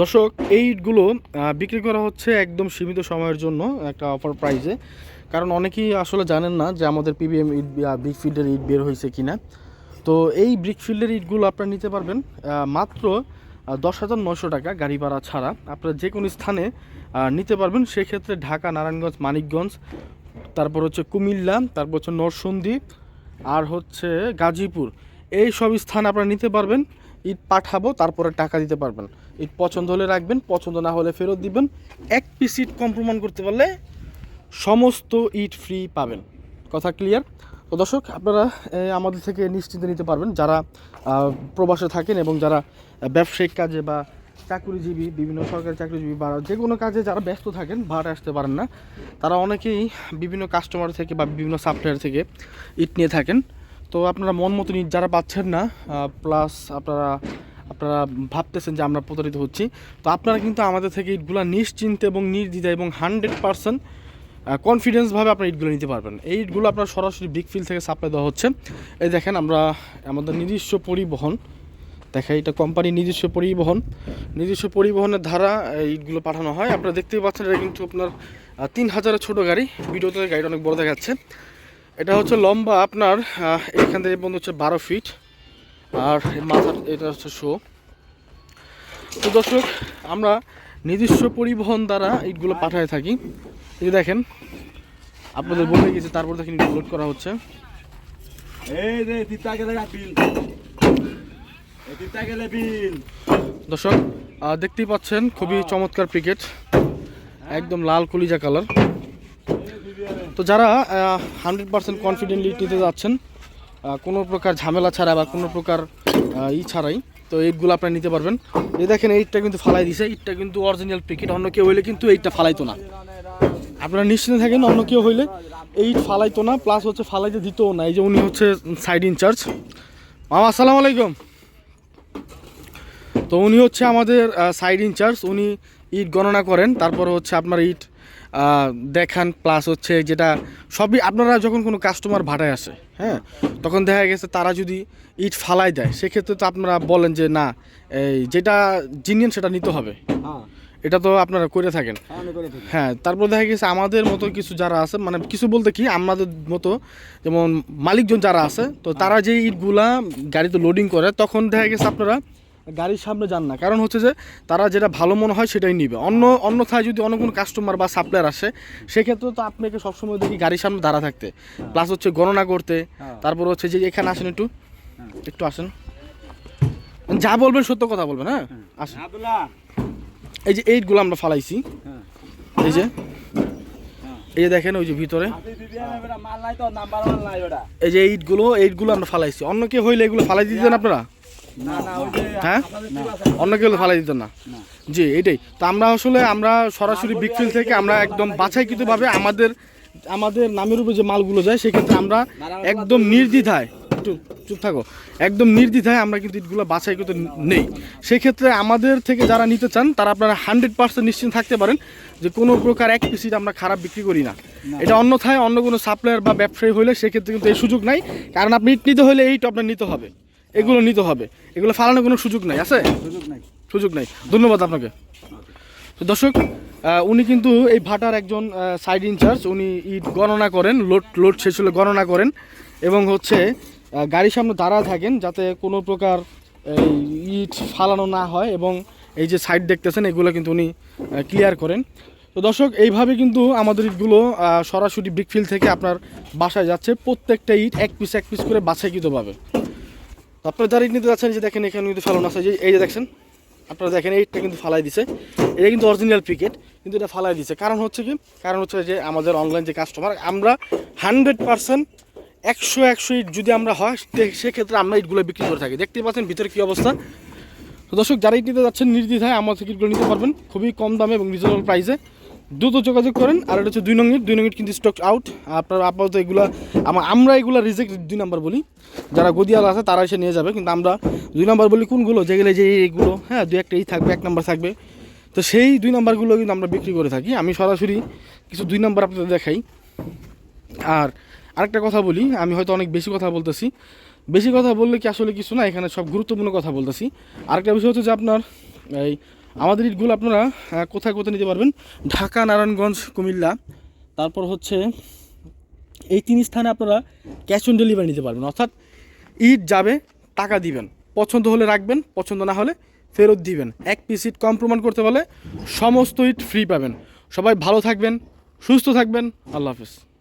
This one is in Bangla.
দর্শক এই বিক্রি করা হচ্ছে একদম সীমিত সময়ের জন্য একটা অফার প্রাইসে কারণ অনেকেই আসলে জানেন না যে আমাদের পিবিএম ইট ব্রিক ফিল্ডের ইট বের হয়েছে কিনা। তো এই ব্রিক ফিল্ডের ইটগুলো আপনারা নিতে পারবেন মাত্র দশ হাজার নশো টাকা গাড়ি ভাড়া ছাড়া। আপনারা যে কোনো স্থানে নিতে পারবেন। সেক্ষেত্রে ঢাকা, নারায়ণগঞ্জ, মানিকগঞ্জ, তারপর হচ্ছে কুমিল্লা, তারপর হচ্ছে নরসন্দী, আর হচ্ছে গাজীপুর। এই সব স্থান আপনারা নিতে পারবেন, ইট পাঠাবো, তারপরে টাকা দিতে পারবেন। ইট পছন্দ হলে রাখবেন, পছন্দ না হলে ফেরত দিবেন। এক পিস ইট কম প্রমাণ করতে পারলে সমস্ত ইট ফ্রি পাবেন। কথা ক্লিয়ার তো দর্শক, আপনারা আমাদের থেকে নিশ্চিন্তে নিতে পারবেন যারা প্রবাসে থাকেন এবং যারা ব্যবসায়িক কাজে বা চাকরিজীবী, বিভিন্ন সরকারি চাকরিজীবী বা যে কোনো কাজে যারা ব্যস্ত থাকেন ভাড়া আসতে পারেন না। তারা অনেকেই বিভিন্ন কাস্টমার থেকে বা বিভিন্ন সাপ্লায়ার থেকে ইট নিয়ে থাকেন। তো আপনারা মন ইট যারা পাচ্ছেন না প্লাস আপনারা আপনারা ভাবতেছেন যে আমরা প্রতারিত হচ্ছি। তো আপনারা কিন্তু আমাদের থেকে ইটগুলো নিশ্চিন্তে এবং নির্দ্বিধায় এবং হান্ড্রেড পারসেন্ট কনফিডেন্সভাবে আপনার ইটগুলো নিতে পারবেন। এই ইটগুলো আপনার সরাসরি বিগ ফিল থেকে সাপ্লাই দেওয়া হচ্ছে। এই দেখেন আমরা আমাদের নিজস্ব পরিবহন দেখা এটা কোম্পানির নিজস্ব পরিবহন। নিজস্ব পরিবহনের ধারা ইটগুলো পাঠানো হয়। আপনারা দেখতেই পাচ্ছেন এটা কিন্তু আপনার তিন হাজারের ছোটো গাড়ি। ভিডিওতে গাড়িটা অনেক বড় দেখাচ্ছে। এটা হচ্ছে লম্বা আপনার এখান থেকে পর্যন্ত হচ্ছে বারো ফিট আর মাথার, এটা হচ্ছে শো তো দর্শক আমরা নিজস্ব পরিবহন দ্বারা ইটগুলো পাঠায় থাকি। এই দেখেন আপনাদের বলে গেছে তারপর দেখেন ইট লোড করা হচ্ছে। দর্শক দেখতেই পাচ্ছেন খুবই চমৎকার ক্রিকেট একদম লাল কলিজা কালার তো যারা হান্ড্রেড পার্সেন্ট কনফিডেন্টলি নিতে যাচ্ছেন কোনো প্রকার ঝামেলা ছাড়া বা কোনো প্রকার ই ছাড়াই তো এইটগুলো আপনারা নিতে পারবেন। এই দেখেন এইটটা কিন্তু ফালাই দিছে ইটটা কিন্তু অরিজিনাল ক্রিকেট অন্য কেউ হইলে কিন্তু এইটটা ফালাইতো না। আপনারা নিশ্চিন্তে থাকেন, অন্য কেউ হইলে এইট ফালাইতো না প্লাস হচ্ছে ফালাইতে দিতও না। এই যে উনি হচ্ছে সাইড ইনচার্জ মামা, আসসালামু আলাইকুম। তো উনি হচ্ছে আমাদের সাইড ইনচার্জ উনি ইট গণনা করেন, তারপর হচ্ছে আপনার ইট দেখান প্লাস হচ্ছে যেটা সবই আপনারা যখন কোনো কাস্টমার ভাড়ায় আসে হ্যাঁ তখন দেখা গেছে তারা যদি ইট ফালাই দেয় সেক্ষেত্রে তো আপনারা বলেন যে না এই যেটা জিনিয়ান সেটা নিতে হবে। হ্যাঁ। এটা তো আপনারা করে থাকেন। দিই হ্যাঁ তারপর দেখা গেছে আমাদের মতো কিছু যারা আছে মানে কিছু বলতে কি আমাদের মতো যেমন মালিকজন যারা আছে তো তারা যে ইটগুলা গাড়িতে লোডিং করে তখন দেখা গেছে আপনারা গাড়ির সামনে যান না। কারণ হচ্ছে যে তারা যেটা ভালো মনে হয় সেটাই নিবে। অন্য অন্যথায় যদি অন্য কোনো কাস্টমার বা সাপ্লায়ার আসে সেক্ষেত্রে তো আপনাকে সবসময় দেখি গাড়ির সামনে দাঁড়া থাকতে। প্লাস হচ্ছে গণনা করতে। হ্যাঁ। তারপর হচ্ছে যে এখানে আসেন একটু। একটু আসেন। যা বলবেন সত্য কথা বলবেন হ্যাঁ? আসেন। এই যে এইটগুলো আমরা ফালাইছি। হ্যাঁ। এই যে। এই যে দেখেন ওই যে ভিতরে। এই যে এইটগুলো এইটগুলো আমরা ফালাইছি। অন্য কেউ হইলে এগুলো ফালাই দিতেন আপনারা? হ্যাঁ? অন্য কেউ ফালাই দিতেন না। জি এটাই। তো আমরা আসলে আমরা সরাসরি বিগফিল থেকে আমরা একদম বাছাইকৃতভাবে আমাদের আমাদের নামের উপরে যে মালগুলো যায় সেক্ষেত্রে আমরা একদম নির্দ্বিধায় একটু চুপ থাকো একদম নির্দ্বিধায় আমরা কিন্তু ইটগুলো বাছাই বাছাইকৃত নেই। সেক্ষেত্রে আমাদের থেকে যারা নিতে চান তারা আপনারা হান্ড্রেড পার্সেন্ট নিশ্চিন্ত থাকতে পারেন যে কোনো প্রকার এক পিসিট আমরা খারাপ বিক্রি করি না। এটা অন্যথায় অন্য কোনো সাপ্লায়ার বা ব্যবসায়ী হলে সেক্ষেত্রে কিন্তু এই সুযোগ নাই। কারণ আপনি ইট নিতে হলে এইটা আপনার নিতে হবে। এগুলো নিতে হবে। এগুলো ফালানোর কোনো সুযোগ নাই আছে? সুযোগ নাই। সুযোগ নাই। ধন্যবাদ আপনাকে। তো দর্শক উনি কিন্তু এই ভাটার একজন সাইড ইনচার্জ উনি ইট গণনা করেন লোড লোড শেষ হলে গণনা করেন এবং হচ্ছে গাড়ির সামনে দাঁড়া থাকেন যাতে কোনো প্রকার ইট ফালানো না হয় এবং এই যে সাইড দেখতেছেন এগুলো কিন্তু উনি ক্লিয়ার করেন। তো দর্শক এইভাবে কিন্তু আমাদের ইটগুলো সরাসরি ব্রিকফিল্ড থেকে আপনার বাসায় যাচ্ছে। প্রত্যেকটা ইট এক পিস এক পিস করে বাছাইকৃতভাবে। আপনারা যারা ইট নিতে যাচ্ছেন যে দেখেন এখানে কিন্তু ফেলানো আছে। যে, এই যে দেখছেন আপনারা দেখেন, এইটা কিন্তু ফালাই দিছে। এটা কিন্তু অরিজিনাল ক্রিকেট কিন্তু এটা ফালাই দিছে। কারণ হচ্ছে কি? কারণ হচ্ছে যে আমাদের অনলাইন যে কাস্টমার আমরা হান্ড্রেড পার্সেন্ট একশো একশো ইট যদি আমরা হয় সেক্ষেত্রে আমরা ইটগুলো বিক্রি করে থাকি। দেখতেই পাচ্ছেন ভিতরে কী অবস্থা? দর্শক, যারা ইট নিতে যাচ্ছেন, নির্দ্বিধায় আমার থেকে ইটগুলো নিতে পারবেন। খুবই কম দামে এবং রিজনেবল প্রাইসে দ্রুত যোগাযোগ করেন। আর এটা হচ্ছে দুই নং ইট। দুই নং ইট কিন্তু স্টক আউট আপনারা আপাতত এগুলো আমা- আমরা এগুলো রিজেক্ট দুই নাম্বার বলি। যারা গদিয়াল আছে, তারা এসে নিয়ে যাবে। কিন্তু আমরা দুই নাম্বার বলি কোনগুলো? যেগুলো যে এইগুলো হ্যাঁ দুই একটা এই থাকবে, এক নাম্বার থাকবে। তো সেই দুই নাম্বারগুলো কিন্তু আমরা বিক্রি করে থাকি। আমি সরাসরি কিছু দুই নাম্বার আপনাদের দেখাই। আর আরেকটা কথা বলি। আমি হয়তো অনেক বেশি কথা বলতেছি। বেশি কথা বললে কি আসলে কিছু না? এখানে সব গুরুত্বপূর্ণ কথা বলতেছি। আরেকটা বিষয় হচ্ছে যে আপনার এই আমাদের ইটগুলো আপনারা কোথায় কোথায় নিতে পারবেন? ঢাকা, নারায়ণগঞ্জ, কুমিল্লা। তারপর হচ্ছে, এই তিন স্থানে আপনারা ক্যাশ অন ডেলিভারি নিতে পারবেন। অর্থাৎ ইট যাবে, টাকা দিবেন। পছন্দ হলে রাখবেন, পছন্দ না হলে ফেরত দিবেন। এক পিস ইট কম প্রমাণ করতে পারলে সমস্ত ইট ফ্রি পাবেন। সবাই ভালো থাকবেন, সুস্থ থাকবেন। আল্লাহ হাফিজ।